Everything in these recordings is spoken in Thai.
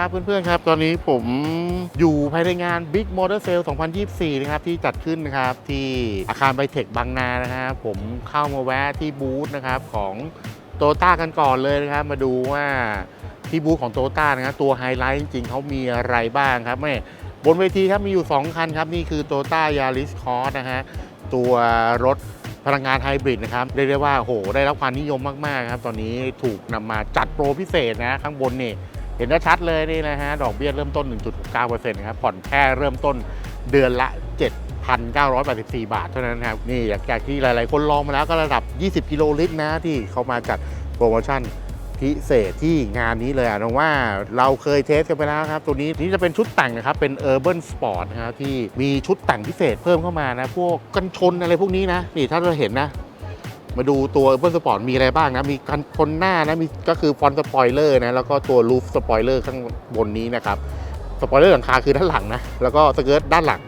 ครับเพื่อนๆครับ ตอนนี้ผมอยู่ภายในงาน Big Motor Sale 2024 นะครับ ที่จัดขึ้นนะครับ ที่อาคารไบเทคบางนานะครับผมเข้ามาแวะที่บูธนะครับของโตต้ากันก่อนเลยนะครับ มาดูว่าที่บูธของโตต้านะครับตัวไฮไลท์จริงๆเขามีอะไรบ้างครับแม่บนเวทีครับมีอยู่ 2 คันครับ นี่คือโตต้ายาริสคอร์นะฮะตัวรถพลังงานไฮบริดนะครับเรียกได้ว่าโหได้รับความนิยมมาก ๆ ครับ ตอนนี้ถูกนำมาจัดโปรพิเศษนะ ข้างบนเนี่ เห็นได้ชัดเลยนี่นะฮะ ดอกเบี้ยเริ่มต้น1.69%ครับ ผ่อนแค่เริ่มต้นเดือนละ 7,984 บาทเท่านั้นครับ นี่อย่ากที่หลายๆ คนลองมาแล้วก็ระดับ 20 กิโลลิตรนะ ที่เขามาจัดโปรโมชั่นพิเศษที่งานนี้เลยอะน้องว่าเราเคยเทสกันไปแล้วครับ ตัวนี้นี่จะเป็นชุดแต่งนะครับ เป็น Urban Sport นะครับที่มีชุดแต่งพิเศษเพิ่มเข้ามานะ พวกกันชนอะไรพวกนี้นะ นี่ถ้าเราเห็นนะ มาดูตัว Urban Sport มีอะไรบ้างนะ มีกันชนหน้านะ มีก็คือฟอนต์สปอยเลอร์นะ แล้วก็ตัวรูฟสปอยเลอร์ข้างบนนี้นะครับ สปอยเลอร์หลังคาคือด้านหลังนะ แล้วก็สเกิร์ตด้านหลัง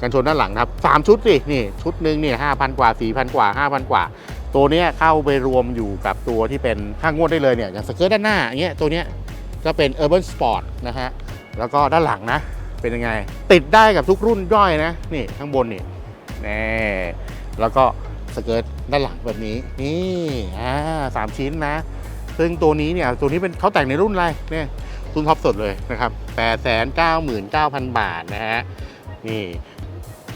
กันชนด้านหลังครับสามชุดสินี่ชุดหนึ่งเนี่ยห้าพันกว่าสี่พันกว่าห้าพันกว่า ตัวเนี้ยเข้าไปรวมอยู่กับตัวที่เป็นข้างงวดได้เลยเนี่ย อย่างสเกิร์ตด้านหน้าอย่างเงี้ยตัวเนี้ยก็เป็น Urban Sport นะฮะ แล้วก็ด้านหลังนะ เป็นยังไง ติดได้กับทุกรุ่นย่อยนะ นี่ข้างบนนี่แน่แล้วก็ สเกิร์ตด้านหลังแบบนี้ นี่อ่าสามชิ้นนะ ซึ่งตัวนี้เนี่ยตัวนี้เป็นเขาแต่งในรุ่นอะไรเนี่ยรุ่นท็อปสุดเลยนะครับ899,000บาทนะฮะนี่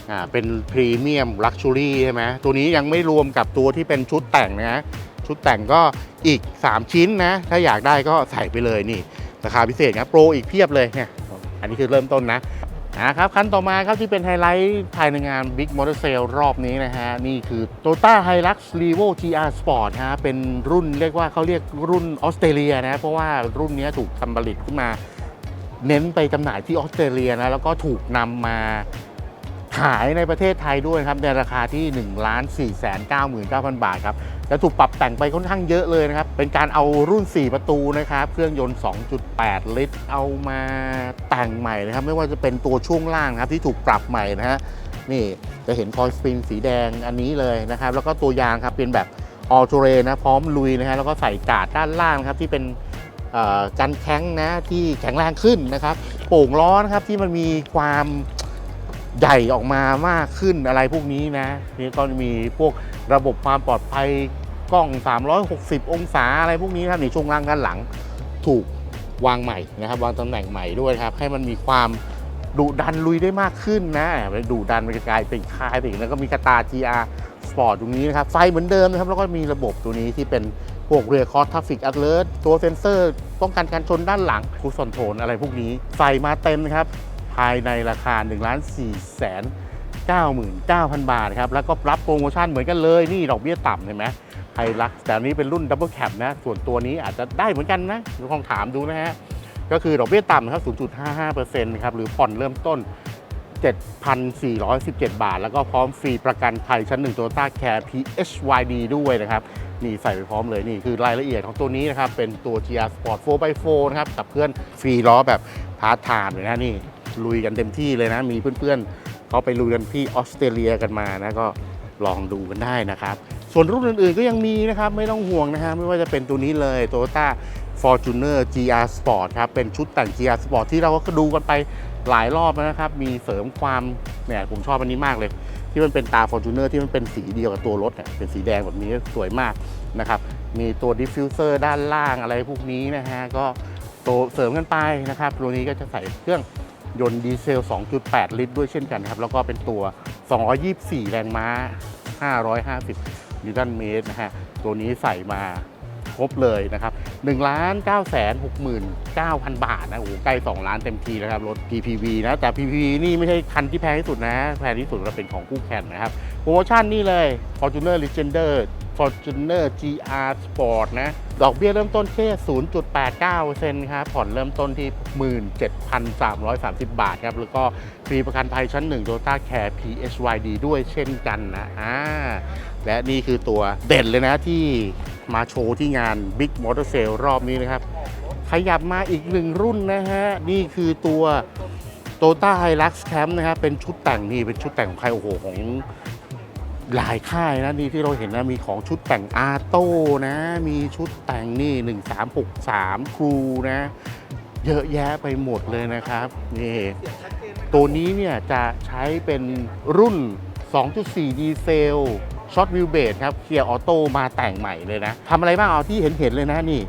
อ่าเป็นพรีเมียมลักชูรี่ใช่ไหมตัวนี้ยังไม่รวมกับตัวที่เป็นชุดแต่งนะ ชุดแต่งก็อีก 3 ชิ้นนะ ถ้าอยากได้ก็ใส่ไปเลยนี่ ราคาพิเศษนะโปรอีกเพียบเลยเนี่ยอันนี้คือเริ่มต้นนะ นะครับคันต่อมาครับที่เป็นไฮไลท์ภายในงาน Big Motor Sale รอบนี้นะฮะ นี่คือ Toyota Hilux Revo GR Sport ฮะเป็นรุ่นเรียกว่าเขาเรียกรุ่นออสเตรเลียนะเพราะว่ารุ่นนี้ถูกทำผลิตขึ้นมา เน้นไปจำหน่ายที่ออสเตรเลียนะแล้วก็ถูกนำมา ขายในประเทศไทยด้วยครับในราคาที่1 4 9 9 0 0 0บาทครับและถูกปรับแต่งไปค่อนข้างเยอะเลยนะครับ เป็นการเอารุ่น 4 ประตูนะครับ เครื่องยนต์ 2.8 ลิตร เอามาแต่งใหม่นะครับ ไม่ว่าจะเป็นตัวช่วงล่างครับที่ถูกปรับใหม่นะฮะนี่จะเห็นคอยสปริงสีแดงอันนี้เลยนะครับ แล้วก็ตัวยางครับเป็นแบบออ t เรนะพร้อมลุยนะฮะแล้วก็ใส่กาดด้านล่างครับที่เป็นกันแข็งนะที่แข็งแรงขึ้นนะครับ โป่งล้อนะครับที่มันมีความ ใหญ่ออกมามากขึ้นอะไรพวกนี้นะนี่ก็มีพวกระบบความปลอดภัยกล้อง 360 องศาอะไรพวกนี้ครับในช่วงล่างด้านหลังถูกวางใหม่นะครับวางตำแหน่งใหม่ด้วยครับ ให้มันมีความดุดันลุยได้มากขึ้นนะดุดันไปกลายเป็นคลายไปอีกแล้วก็มีกระตา GR Sport ตรงนี้นะครับ ไฟเหมือนเดิมนะครับ แล้วก็มีระบบตัวนี้ที่เป็นพวกเรือคอร์ Traffic Alert ตัวเซ็นเซอร์ป้องกันการชนด้านหลังคูสอนโทนอะไรพวกนี้ใส่มาเต็มนะครับ ภายในราคา 1 4 9 9 0 0 0 บาทครับ แล้วก็รับโปรโมชั่นเหมือนกันเลย นี่ดอกเบี้ยต่ำเห็นไหมไฮลักแต่อันนี้เป็นรุ่นดับเบิลแคปนะ ส่วนตัวนี้อาจจะได้เหมือนกันนะลองถามดูนะฮะ ก็คือดอกเบี้ยต่ำนะครับ 0.55%ครับ หรือผ่อนเริ่มต้น 7,417 บาท แล้วก็พร้อมฟรีประกันภัยชั้น1 Toyota Care PHYD ด้วยนะครับนี่ใส่ไปพร้อมเลยนี่คือรายละเอียดของตัวนี้นะครับ เป็นตัว GR Sport 4x4 นะครับกับเพื่อนฟรีล้อแบบพาร์ทไทม์เลยนะนี่ ลุยกันเต็มที่เลยนะ มีเพื่อนๆเขาไปลุยกันที่ออสเตรเลียกันมานะก็ลองดูกันได้นะครับ ส่วนรุ่นอื่นๆก็ยังมีนะครับ ไม่ต้องห่วงนะฮะไม่ว่าจะเป็นตัวนี้เลย Toyota Fortuner GR Sport ครับ เป็นชุดแต่ง GR Sport ที่เราก็ดูกันไปหลายรอบแล้วนะครับ มีเสริมความเนี่ยผมชอบอันนี้มากเลย ที่มันเป็นตา Fortuner ที่มันเป็นสีเดียวกับตัวรถเนี่ยเป็นสีแดงแบบนี้สวยมากนะครับ มีตัวดิฟฟิวเซอร์ด้านล่างอะไรพวกนี้นะฮะก็ตัวเสริมกันไปนะครับตัวนี้ก็จะใส่เครื่อง ยนต์ดีเซล 2.8 ลิตรด้วยเช่นกันครับ แล้วก็เป็นตัว 224 แรงม้า 550 นิวตันเมตรนะฮะ ตัวนี้ใส่มาครบเลยนะครับ1ล้าน9 6 9 0 0 บาทนะ โอ้โห ใกล้ 2 ล้านเต็มทีแล้วครับ รถ PPV นะ แต่ PPV นี่ไม่ใช่คันที่แพงที่สุดนะ แพงที่สุดก็เป็นของคู่แข่งนะครับ โปรโมชั่นนี่เลย Fortuner Legender Fortuner GR Sport นะ ดอกเบี้ยเริ่มต้นแค่ 0.89%ครับ ผ่อนเริ่มต้นที่ 17,330 บาทครับ แล้วก็ฟรีประกันภัยชั้น 1 Toyota Care PHYD ด้วยเช่นกันนะอ่าและนี่คือตัวเด่นเลยนะที่มาโชว์ที่งาน Big Motor Sale รอบนี้นะครับ ขยับมาอีกหนึ่งรุ่นนะฮะ นี่คือตัว t o y o t a Hilux Camp นะครับ เป็นชุดแต่งนี่ เป็นชุดแต่งของใครโอ้โหของ หลายค่ายนะนี่ที่เราเห็นนะมีของชุดแต่งอาโต้นะ มีชุดแต่งนี่ 1363 ครูนะ เยอะแยะไปหมดเลยนะครับนี่ตัวนี้เนี่ยจะใช้เป็นรุ่น 2.4 ดีเซลช็อตวิวเบสครับเกียร์ออโต้มาแต่งใหม่เลยนะทำอะไรบ้างเอาที่เห็นเห็นเลยนะนี่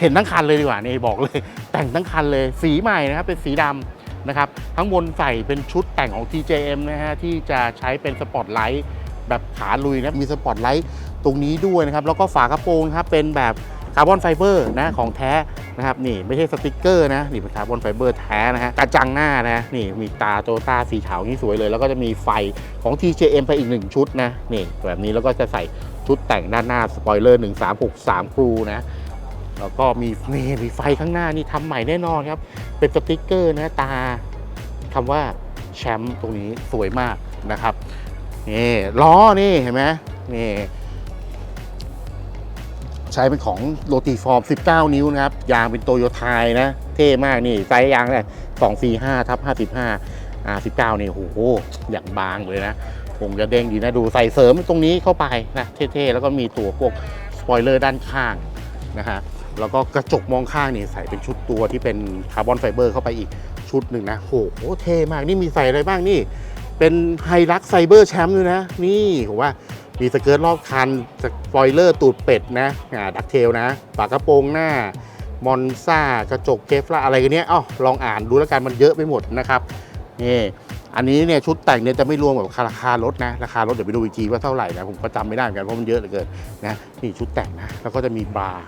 เห็นทั้งคันเลยดีกว่านี่บอกเลย แต่งทั้งคันเลยสีใหม่นะครับเป็นสีดำนะครับทั้งบนใส่เป็นชุดแต่งของ TJM นะฮะที่จะใช้เป็นสปอตไลท์ แบบขาลุยนะมีสปอตไลท์ตรงนี้ด้วยนะครับ แล้วก็ฝากระโปรงครับเป็นแบบคาร์บอนไฟเบอร์นะของแท้นะครับนี่ไม่ใช่สติกเกอร์นะนี่เป็นคาร์บอนไฟเบอร์แท้นะฮะกระจังหน้านะนี่มีตาโตต้าสีขาวนี่สวยเลย แล้วก็จะมีไฟของ TJM ไปอีกหนึ่งชุดนะนี่แบบนี้แล้วก็จะใส่ชุดแต่งด้านหน้าสปอยเลอร์ 1363ครูนะแล้วก็มีนี่มีไฟข้างหน้านี่ทำใหม่แน่นอนครับ เป็นสติกเกอร์นะตาคำว่าแชมป์ตรงนี้สวยมากนะครับ นี่ล้อนี่เห็นไหมนี่ใช้เป็นของโรตีฟอร์ม 19 นิ้วนะครับ ยางเป็นโตโยไทยนะ เท่มากนี่ไซส์ยางเนี่ย245ทับ55อ่า19 นี่โอ้โห อย่างบางเลยนะคงจะเด้งดีนะ ดูใส่เสริมตรงนี้เข้าไปนะ เท่ๆ แล้วก็มีตัวพวกสปอยเลอร์ด้านข้างนะฮะแล้วก็กระจกมองข้างนี่ใส่เป็นชุดตัวที่เป็นคาร์บอนไฟเบอร์เข้าไปอีกชุดหนึ่งนะโหเท่มากนี่มีใส่อะไรบ้างนี่ เป็นไฮรักไซเบอร์แชมป์ด้วยนะ นี่ผมว่ามีสเกิร์ตรอบคันสปอยเลอร์ตูดเป็ดนะอ่าดักเทลนะฝากระโปรงหน้ามอนซ่ากระจกเคฟลาอะไรกันเนี้ยอ้าวลองอ่านดูแล้วกันมันเยอะไปหมดนะครับนี่อันนี้เนี่ยชุดแต่งเนี่ยจะไม่รวมกับราคารถนะราคารถเดี๋ยวไปดูอีกทีว่าเท่าไหร่นะผมก็จำไม่ได้เหมือนกันเพราะมันเยอะเหลือเกินนะนี่ชุดแต่งนะแล้วก็จะมีบาร์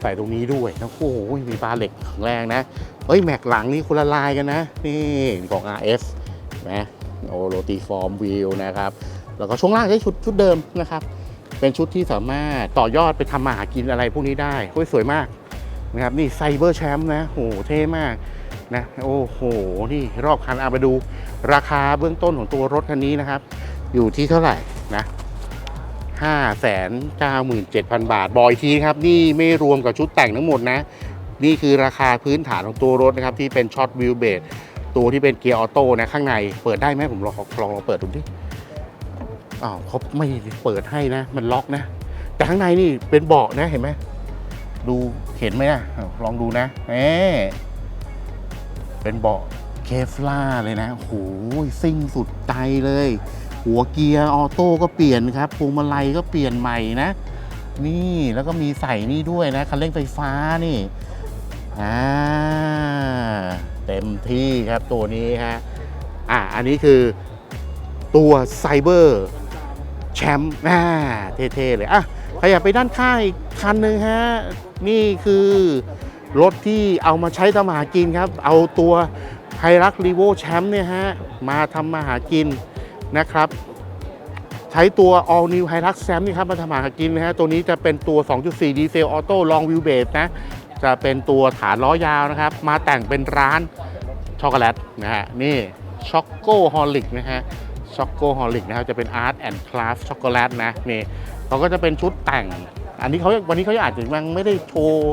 ใส่ตรงนี้ด้วยนะโอ้โหมีบาร์เหล็กแข็งแรงนะเอ้ยแม็กหลังนี่คนละลายกันนะนี่ของ RS นะ โอโรตีฟอร์มวิวนะครับ แล้วก็ช่วงล่างใช้ชุดชุดเดิมนะครับ เป็นชุดที่สามารถต่อยอดไปทำมาหากินอะไรพวกนี้ได้โอ้ยสวยมากนะครับนี่ไซเบอร์แชมป์นะโอ้โหเท่มากนะโอ้โห นี่รอบคันเอาไปดูราคาเบื้องต้นของตัวรถคันนี้นะครับ อยู่ที่เท่าไหร่นะ5 9 7 0 0 0 บาทบอยทีครับ นี่ไม่รวมกับชุดแต่งทั้งหมดนะ นี่คือราคาพื้นฐานของตัวรถนะครับ ที่เป็นช็อตวิวเบส ตัวที่เป็นเกียร์ออโต้นะข้างในเปิดได้ไหมผมลองลองลองเปิดดูดิอ้าวเขาไม่เปิดให้นะ มันล็อกนะ แต่ข้างในนี่เป็นเบาะนะเห็นไหมดูเห็นไหมนะลองดูนะเอ๊เป็นเบาะเคฟล่าเลยนะโอ้โหซิ่งสุดใจเลย หัวเกียร์ออโต้ก็เปลี่ยนครับพวงมาลัยก็เปลี่ยนใหม่นะ นี่แล้วก็มีใส่นี่ด้วยนะคันเร่งไฟฟ้านี่อ่า เต็มที่ครับตัวนี้ฮะอะอันนี้คือตัวไซเบอร์แชมป์อ่าเท่ๆเลยอะขยับไปด้านข้างอีกคันหนึ่งฮะ นี่คือรถที่เอามาใช้ทำมาหากินครับ เอาตัวไฮรักรีโวแชมป์เนี่ยฮะ มาทำมาหากินนะครับ ใช้ตัว All New Hilux Sam นี่ครับมาทำมาหากินนะฮะ ตัวนี้จะเป็นตัว 2.4 ดีเซลออโต้ลองวิวเบสนะ จะเป็นตัวฐานล้อยาวนะครับ มาแต่งเป็นร้านช็อกโกแลตนะฮะนี่ช็อกโกฮอลิกนะฮะช็อกโกฮอลิกนะครับจะเป็นอาร์ตแอนด์คลาสช็อกโกแลตนะนี่เขาก็จะเป็นชุดแต่ง อันนี้เขาวันนี้เขาอาจจะยังไม่ได้โชว์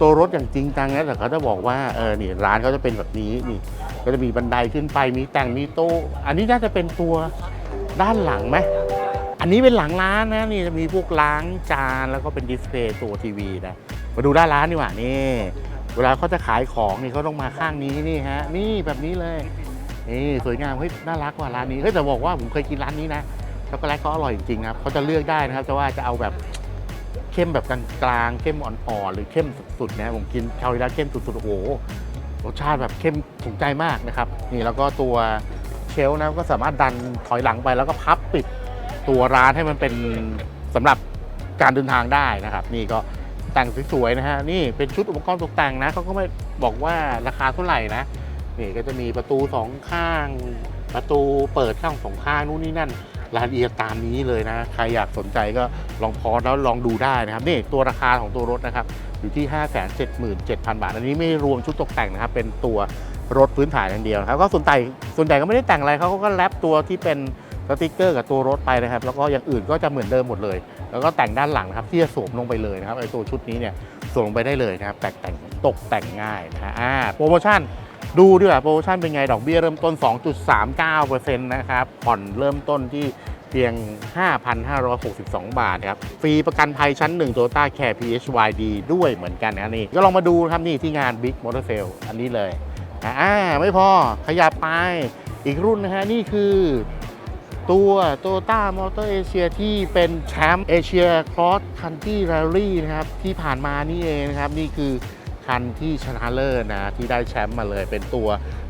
ตัวรถอย่างจริงจังนะแต่เขาจะบอกว่าเออนี่ร้านเขาจะเป็นแบบนี้นี่ก็จะมีบันไดขึ้นไปมีแต่งมีโต๊ะอันนี้น่าจะเป็นตัวด้านหลังไหมอันนี้เป็นหลังร้านนะนี่จะมีพวกล้างจานแล้วก็เป็นดิสเพลย์ตัวทีวีนะ มาดูด้านร้านดีกว่านี่ เวลาเขาจะขายของนี่เขาต้องมาข้างนี้นี่ฮะ นี่แบบนี้เลย นี่สวยงามเฮ้ยน่ารักกว่ะร้านนี้เฮ้ยแต่บอกว่าผมเคยกินร้านนี้นะช็อกโกแลตเขาอร่อยจริงๆครับเขาจะเลือกได้นะครับจะว่าจะเอาแบบเข้มแบบกลางๆเข้มอ่อนๆหรือเข้มสุดๆนะผมกินคาริลาเข้มสุดๆโอ้โหรสชาติแบบเข้มถูกใจมากนะครับ นี่แล้วก็ตัวเชลนะก็สามารถดันถอยหลังไปแล้วก็พับปิดตัวร้านให้มันเป็นสำหรับการเดินทางได้นะครับ นี่ก็ แต่งสวยๆนะฮะนี่เป็นชุดอุปกรณ์ตกแต่งนะเขาก็ไม่บอกว่าราคาเท่าไหร่นะนี่ก็จะมีประตูสองข้าง ประตูเปิดข้างสองข้างนู่นนี่นั่นรายละเอียดตามนี้เลยนะ ใครอยากสนใจก็ลองพอแล้วลองดูได้นะครับ นี่ตัวราคาของตัวรถนะครับ อยู่ที่ 5 7 7 0 0 0 บาท อันนี้ไม่รวมชุดตกแต่งนะครับ เป็นตัวรถพื้นฐานอย่างเดียวนะครับ ก็ส่วนใหญ่ส่วนใหญ่ก็ไม่ได้แต่งอะไรเขาก็แรปตัวที่เป็นสติกเกอร์กับตัวรถไปนะครับ แล้วก็อย่างอื่นก็จะเหมือนเดิมหมดเลย แล้วก็แต่งด้านหลังนะครับที่จะสวมลงไปเลยนะครับไอตัวชุดนี้เนี่ยสวมลงไปได้เลยนะครับแต่งแต่งตกแต่งง่ายนะฮะอ่าโปรโมชั่นดูดีกว่าโปรโมชั่นเป็นไงดอกเบี้ยเริ่มต้น 2.39%นะครับผ่อนเริ่มต้นที่เพียง 5,562 บาทครับ ฟรีประกันภัยชั้น 1 Toyota Care PHYD ด้วยเหมือนกันนะนี่ ก็ลองมาดูครับนี่ที่งาน Big Motor Sale อันนี้เลย อ่า ไม่พอขยับไปอีกรุ่นนะฮะ นี่คือ ตัว Toyota Motor Asia ที่เป็นแชมป์ Asia Cross Country Rally นะครับ ที่ผ่านมานี่เองนะครับ นี่คือคันที่ชนะเลิศนะที่ได้แชมป์มาเลยเป็นตัว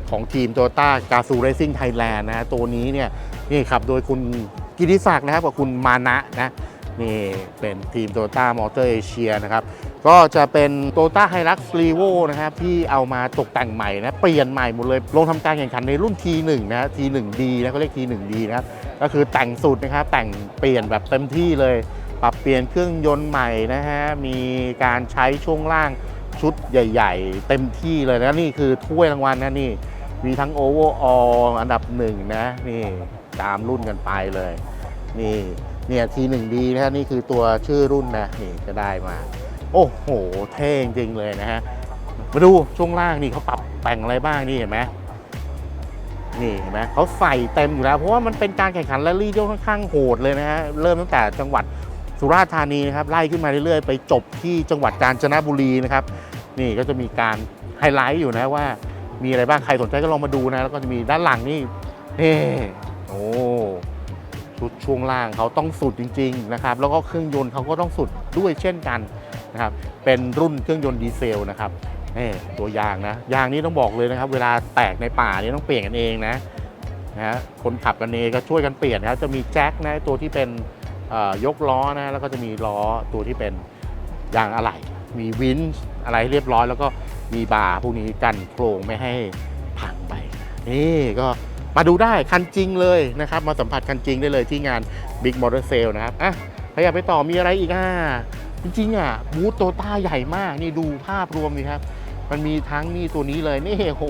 ของทีม Toyota g a z o Racing Thailand นะตัวนี้เนี่ยนี่ขับโดยคุณกิติศักดิ์นะครับกับคุณมานะนะนี่เป็นทีม Toyota Motor Asia นะครับก็จะเป็น Toyota Hilux Revo นะครับที่เอามาตกแต่งใหม่นะ เปลี่ยนใหม่หมดเลย ลงทำการแข่งขันในรุ่น T1 นะ T1D นะเขาเรียก T1D นะครับ ก็คือแต่งสุดนะครับแต่งเปลี่ยนแบบเต็มที่เลย ปรับเปลี่ยนเครื่องยนต์ใหม่นะฮะมีการใช้ช่วงล่างชุดใหญ่ ๆ เต็มที่เลยนะนี่คือถ้วยรางวัลนะนี่มีทั้ง Overall อันดับหนึ่งนะนี่ตามรุ่นกันไปเลย นี่เนี่ยทีหนึ่งดีนะฮะนี่คือตัวชื่อรุ่นนะนี่จะได้มา โอ้โห เท่จริงเลยนะฮะมาดูช่วงล่างนี่เขาปรับแต่งอะไรบ้างนี่เห็นไหม นี่เห็นไหมเขาใส่เต็มอยู่แล้ว เพราะว่ามันเป็นการแข่งขันแรลลี่ที่ค่อนข้างโหดเลยนะฮะเริ่มตั้งแต่จังหวัดสุราษฎร์ธานีนะครับไล่ขึ้นมาเรื่อยๆ ไปจบที่จังหวัดกาญจนบุรีนะครับนี่ก็จะมีการไฮไลท์อยู่นะว่า มีอะไรบ้างใครสนใจก็ลองมาดูนะ แล้วก็จะมีด้านหลังนี่เฮ้โอ้ชุดช่วงล่างเขาต้องสุดจริง ๆ นะครับ แล้วก็เครื่องยนต์เขาก็ต้องสุดด้วยเช่นกันนะครับเป็นรุ่นเครื่องยนต์ดีเซลนะครับ นี่ตัวยางนะยางนี้ต้องบอกเลยนะครับ เวลาแตกในป่านี่ต้องเปลี่ยนกันเองนะนะคนขับกันเองก็ช่วยกันเปลี่ยนนะครับจะมีแจ็คนะตัวที่เป็นยกล้อนะแล้วก็จะมีล้อตัวที่เป็นยางอะไหล่มีวินช์อะไรเรียบร้อย แล้วก็มีบาร์พวกนี้กันโครงไม่ให้พังไป นี่ก็มาดูได้คันจริงเลยนะครับ มาสัมผัสคันจริงได้เลยที่งาน Big Motor Sale นะครับอะขยับไปต่อมีอะไรอีกอะจริงๆอะบูธโตต้าใหญ่มาก นี่ดูภาพรวมดิครับ มันมีทั้งนี่ตัวนี้เลยนี่โห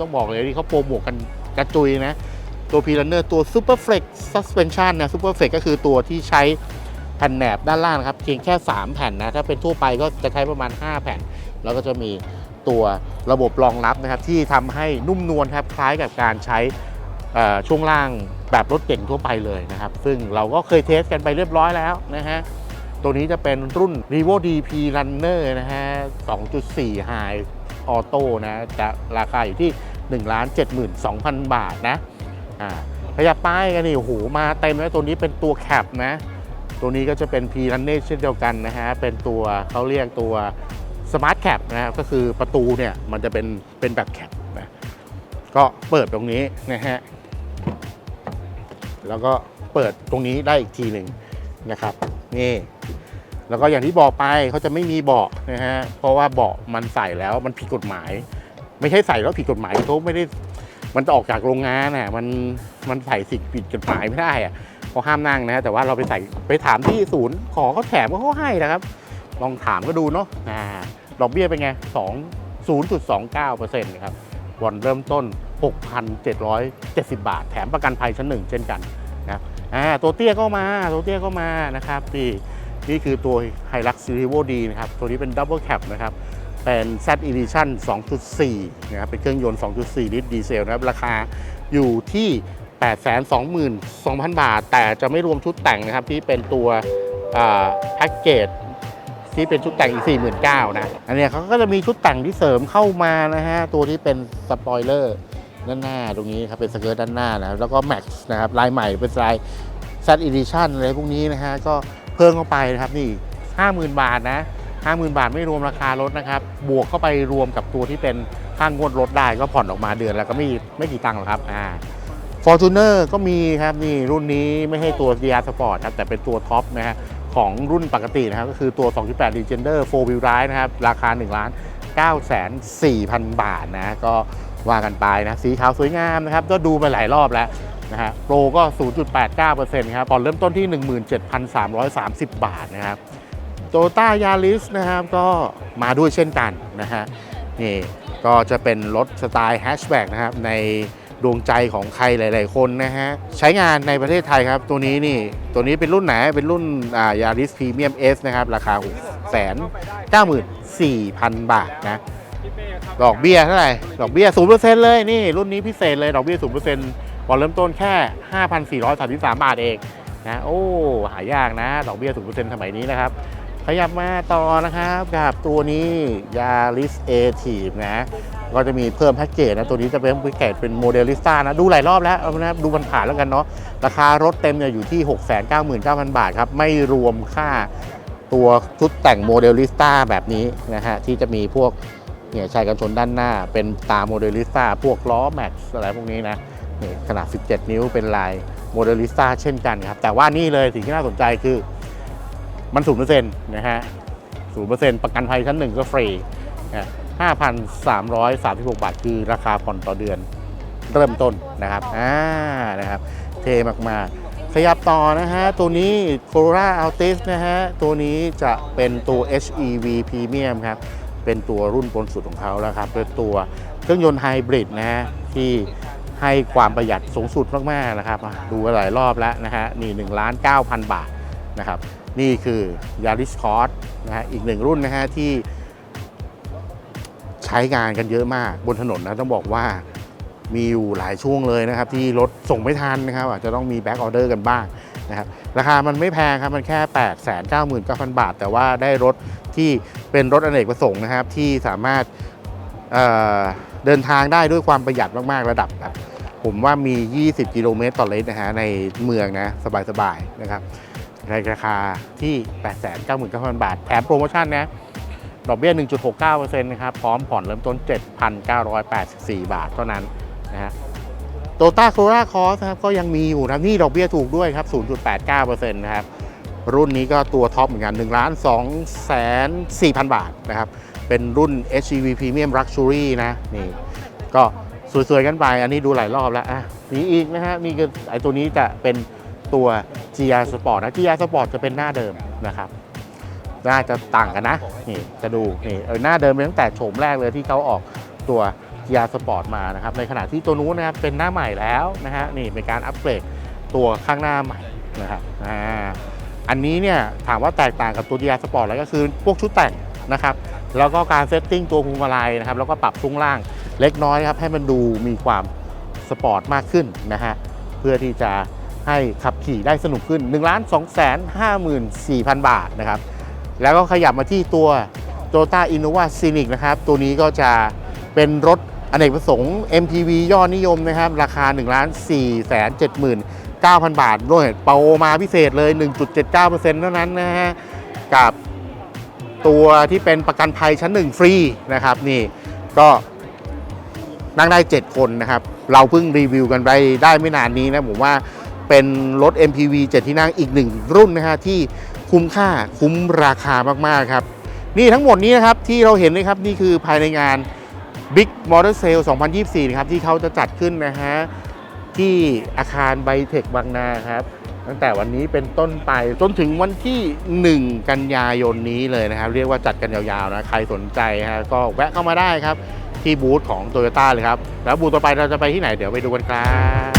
ต้องบอกเลยที่เขาโปรโมทกันกระจุยนะ ตัวพีรันเนอร์ตัว Super Flex Suspension นะ Super Flex ก็คือตัวที่ใช้แผ่นแหนบด้านล่างครับเพียงแค่ 3 แผ่นนะ ถ้าเป็นทั่วไปก็จะใช้ประมาณ 5 แผ่น แล้วก็จะมีตัวระบบรองรับนะครับ ที่ทำให้นุ่มนวลครับ คล้ายกับการใช้ช่วงล่างแบบรถเก่งทั่วไปเลยนะครับ ซึ่งเราก็เคยเทสกันไปเรียบร้อยแล้วนะฮะตัวนี้จะเป็นรุ่น r e v o DP Runner นะฮะ 2.4 High Auto นะจะราคาอยู่ที่ 1 72,000 บาทนะอ่าขยับป้ายกันนี่โอ้โหมาเต็มแล้วตัวนี้เป็นตัวแคปนะตัวนี้ก็จะเป็น P Runner เช่นเดียวกันนะฮะเป็นตัวเขาเรียกตัว Smart Cap นะครับก็คือประตูเนี่ยมันจะเป็นเป็นแบบแคปนะก็เปิดตรงนี้นะฮะแล้วก็เปิดตรงนี้ได้อีกทีหนึ่งนะครับนี่ แล้วก็อย่างที่บอกไปเขาจะไม่มีเบาะนะฮะเพราะว่าเบาะมันใส่แล้วมันผิดกฎหมาย ไม่ใช่ใส่แล้วผิดกฎหมายเขาไม่ได้มันจะออกจากโรงงานน่ะมันมันใส่สิ่งผิดกฎหมายไม่ได้อะเขาห้ามนั่งนะแต่ว่าเราไปใส่ไปถามที่ศูนย์ขอเขาแถมก็เขาให้นะครับ ลองถามก็ดูเนาะอ่าดอกเบี้ยเป็นไง2 0.29%นต์นะครับวันเริ่มต้น 6,770 บาท แถมประกันภัยชั้นหนึ่งเช่นกันนะครับอ่าตัวเตี้ยก็มาตัวเตี้ยก็มานะครับนี่ นี่คือตัว Hilux s e r i v o D นะครับ ตัวนี้เป็น Double Cab นะครับ เป็น Z Edition 2.4 นะครับ เป็นเครื่องยนต์ 2.4 ลิตรดีเซลนะครับ ราคาอยู่ที่ 822,000 บาท แต่จะไม่รวมชุดแต่งนะครับ ที่เป็นตัวแพ็กเกจที่เป็นชุดแต่งอีก 49,000นะ อันนี้เขาก็จะมีชุดแต่งที่เสริมเข้ามานะฮะ ตัวที่เป็นสปอยเลอร์ด้านหน้าตรงนี้ครับเป็นสเกิร์ตด้านหน้านะครับแล้วก็ Max นะครับลายใหม่เป็นลาย Z Edition อะไรพวกนี้นะฮะก็ เพิ่มเข้าไปนะครับนี่ 50,000 บาทนะ 50,000 บาทไม่รวมราคารถนะครับ บวกเข้าไปรวมกับตัวที่เป็นค่างวดรถได้ก็ผ่อนออกมาเดือนแล้วก็ไม่ไม่กี่ตังค์หรอกครับอ่า Fortuner ก็มีครับนี่รุ่นนี้ไม่ให้ตัว DR Sport ครับแต่เป็นตัวท็อปนะฮะของรุ่นปกตินะครับก็คือตัว 2.8 Legender 4 Wheel Drive นะครับ ราคา 1 ล้าน 9 4 0 0 0 บาทนะ ก็ว่ากันไปนะ สีขาวสวยงามนะครับ ก็ดูมาหลายรอบแล้ว นะฮะโปรก็ 0.89%ครับผ่อนเริ่มต้นที่ 17,330 บาทนะครับโตต้ายาริสนะครับก็มาด้วยเช่นกันนะฮะนี่ก็จะเป็นรถสไตล์แฮชแบ็กนะครับในดวงใจของใครหลาย ๆ คนนะฮะใช้งานในประเทศไทยครับ ตัวนี้นี่ตัวนี้เป็นรุ่นไหนเป็นรุ่นยาริสพรีเมียมเอสนะครับ ราคา 6 9 4 0 0 0 บาทนะดอกเบี้ยเท่าไหร่ ดอกเบี้ย 0%เลยนี่รุ่นนี้พิเศษเลย ดอกเบี้ย 0% วันเริ่มต้นแค่ 5,433 บาทเองนะโอ้ หายากนะ ดอกเบี้ยศูนเปอร์เซ็นต์สมัยนี้นะครับ ขยับมาต่อนะครับกับตัวนี้ Yaris a t i v นะ ก็จะมีเพิ่มแพ็กเกจนะ ตัวนี้จะเป็นแพ็กเกจเป็นโมเดลลิสต้านะ ดูหลายรอบแล้วเอานะดูมันผ่านๆแล้วกันเนาะราคารถเต็มเนี่ยอยู่ที่ 699,000 บาทครับ ไม่รวมค่าตัวชุดแต่งโมเดลลิสต้าแบบนี้นะฮะ ที่จะมีพวกเนี่ยชายกันชนด้านหน้า เป็นตาโมเดลลิสต้าพวกล้อแม็กซ์อะไรพวกนี้นะ นี่ขนาด 17 นิ้วเป็นลายโมเดลิสต้าเช่นกันครับ แต่ว่านี่เลยสิ่งที่น่าสนใจคือมันศูนย์เปอร์เซ็นต์นะฮะศูนย์เปอร์เซ็นต์ประกันภัยชั้นหนึ่งก็ฟรีนะ5,336บาทคือราคาผ่อนต่อเดือนเริ่มต้นนะครับ อ่า นะครับ เทมากๆ ขยับต่อนะฮะ ตัวนี้ Corolla Altis นะฮะ ตัวนี้จะเป็นตัว HEV Premium ครับ เป็นตัวรุ่นบนสุดของเขาแล้วครับ เป็นตัวเครื่องยนต์ไฮบริดนะฮะ ที่ ให้ความประหยัดสูงสุดมากๆนะครับดูหลายรอบแล้วนะฮะนี่1ล้าน9,000บาทนะครับนี่คือ Yaris Cross นะฮะอีกหนึ่งรุ่นนะฮะที่ใช้งานกันเยอะมากบนถนนนะต้องบอกว่ามีอยู่หลายช่วงเลยนะครับ ที่รถส่งไม่ทันนะครับ อาจจะต้องมีแบ็กออเดอร์กันบ้างนะครับราคามันไม่แพงครับ มันแค่ 8 9 9 9 0 0 0 บาท แต่ว่าได้รถที่เป็นรถอเนกประสงค์นะครับ ที่สามารถ เดินทางได้ด้วยความประหยัดมากๆระดับแบบผมว่ามี 20 กิโลเมตรต่อเลิตนะฮะในเมืองนะ สบาย ๆ นะครับ ในราคาที่ 899,000 บาท แถมโปรโมชั่นนะ ดอกเบี้ย 1.69%นะครับ พร้อมผ่อนเริ่มต้น 7,984 บาทเท่านั้นนะฮะโตต้าโคราคอสครับ ก็ยังมีอยู่นะนี่ดอกเบี้ยถูกด้วยครับ 0.89%นะครับ รุ่นนี้ก็ตัวท็อปเหมือนกัน1ล้าน2แสน4,000 บาทนะครับ เป็นรุ่น HEV Premium Luxury นะนี่ก็สวยๆกันไป อันนี้ดูหลายรอบแล้วอะมีอีกนะฮะ มีก็ไอตัวนี้จะเป็นตัว GR Sport นะ GR Sport จะเป็นหน้าเดิมนะครับน่าจะต่างกันนะนี่จะดูนี่เออหน้าเดิมตั้งแต่โฉมแรกเลยที่เขาออกตัวยาสปอร์ตมานะครับ ในขณะที่ตัวนู้นนะครับเป็นหน้าใหม่แล้วนะฮะนี่เป็นการอัปเกรดตัวข้างหน้าใหม่นะครับอ่าอันนี้เนี่ยถามว่าแตกต่างกับตัวยาสปอร์ตอะไรก็คือพวกชุดแต่งนะครับ แล้วก็การเซตติ้งตัวพวงมาลัยนะครับแล้วก็ปรับช่วงล่างเล็กน้อยครับให้มันดูมีความสปอร์ตมากขึ้นนะฮะเพื่อที่จะให้ขับขี่ได้สนุกขึ้น 1 2 5 4 0 0 0 บาทนะครับ แล้วก็ขยับมาที่ตัว Toyota Innova Scenic นะครับ ตัวนี้ก็จะเป็นรถอเนกประสงค์ MPV ยอดนิยมนะครับ ราคา 1 4 7 9 0 0 0บาทด้วยโปรมาพิเศษเลย 1.79%เท่านั้นนะฮะ กับ ตัวที่เป็นประกันภัยชั้น1ฟรีนะครับนี่ก็นั่งได้ 7 คนนะครับ เราเพิ่งรีวิวกันไปได้ไม่นานนี้นะผมว่าเป็นรถ MPV 7 ที่นั่งอีกหนึ่งรุ่นนะฮะที่คุ้มค่าคุ้มราคามากๆครับ นี่ทั้งหมดนี้นะครับที่เราเห็นนะครับนี่คือภายในงาน Big Motor Sale 2024 นะครับที่เขาจะจัดขึ้นนะฮะที่อาคารไบเทคบางนาครับ ตั้งแต่วันนี้เป็นต้นไปจนถึงวันที่ 1 กันยายนนี้เลยนะครับ เรียกว่าจัดกันยาวๆนะใครสนใจฮะก็แวะเข้ามาได้ครับ ที่บูธของ Toyota เลยครับ แล้วบูธต่อไปเราจะไปที่ไหนเดี๋ยวไปดูกันครับ